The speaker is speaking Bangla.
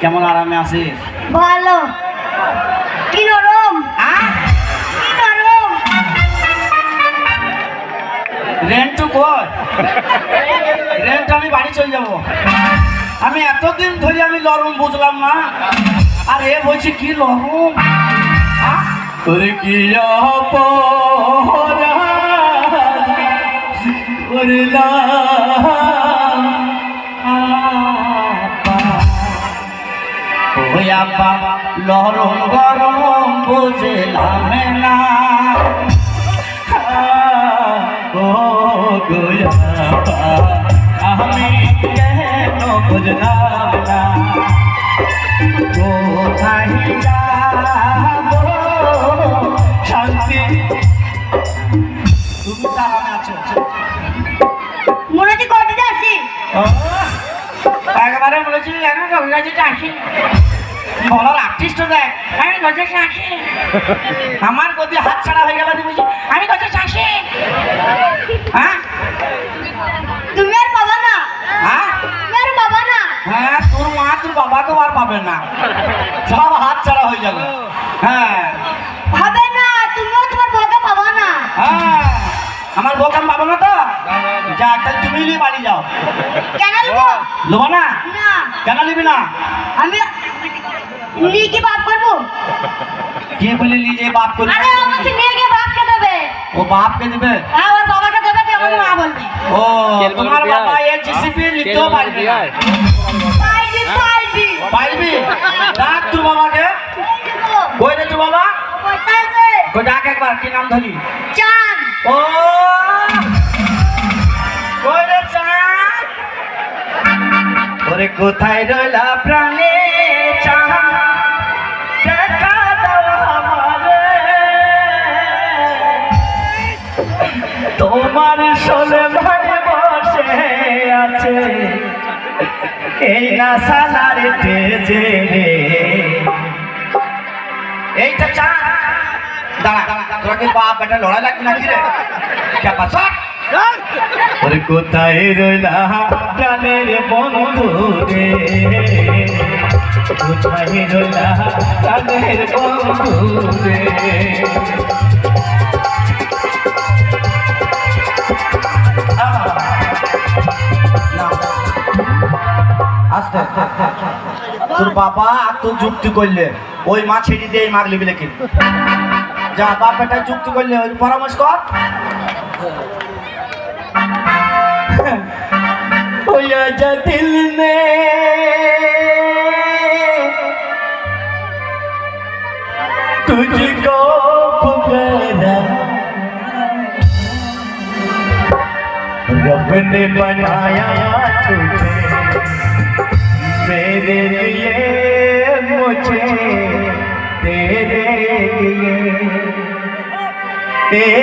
কেমন আরামে আছিস? ভালো। কি নরম। কি নরম। রেন্টু কই রেন্ট আমি বাড়ি চলে যাব। আমি এতদিন ধরে আমি লরম বুঝলাম না। আর এ বলছি কি লরম আহ? তোরে কি অপরাধ? করলাম আপা লরম গরম বুঝলাম না। ও গোয়াপা আমি কেন বুঝলাম না? কোথায় শান্তি। তুমি তারামে আছো? মনে কদিতে আসি একবারে বলেছি আসি বলার আর্টিস্ট দেখ। আমি গজে আসি আমার গতি হাত ছাড়া হয়ে গেল তুমি আমি গজে আসি হ্যাঁ? তুমি আর পাবা না। হ্যাঁ? আর পাবা না। হ্যাঁ তোর মা তোর বাবাকেও আর পাবে না। সব হাত ছাড়া হয়ে যাবে। হ্যাঁ। হবে না। তুমিও তোমার বউকে পাবা না। হ্যাঁ। আমার বউকে আমি পাবো না তো? যা তাহলে তুমি নিয়ে বাড়ি যাও। কেন নেব? লোবো না? না। কেন নিবি না? আমি নিয়ে কি বাপ করব? কে বলে নিজে বাপ করে আরে আমাকে নিয়ে গিয়ে বাপকে দেবে। ও বাপকে দিবে? হ্যাঁ ওর বাবাকে দেবে কি আমাকে মা বলবে। ও তোমার বাবা এই জিসিপি লিখতেও পারবে না। পাইবি পাইবি। পারবি ডাক তোর বাবাকে। কই রে তোর বাবা? কই ডাক একবার কি নাম ধরি? চান ও! কই রে চাঁদ? ওরে কোথায় রইলা প্রাণে? তোমার সোলে ভাগে বসে আছে। এই না সালারে তেজে রে। এইটা চাঁদ দাঁড়া তোরা কি বাপ বেটা লড়াই লাগবে নাকি রে? চাপা সব ওরে কোথায় রইলা প্রাণের বন্ধু রে? কোথায় রইলা প্রাণের বন্ধু রে? তোর বাবা আর তোর যুক্তি করলে ওই মা ছেড়ে দিয়ে মার লিবি লেখি যা বাপ বেটা যুক্তি করলে ওই পরামর্শ কর ওই আজা দিল মে तुझको पुकारा रब ने बनाया तुझे मेरे लिए मुझे तेरे लिए तेरे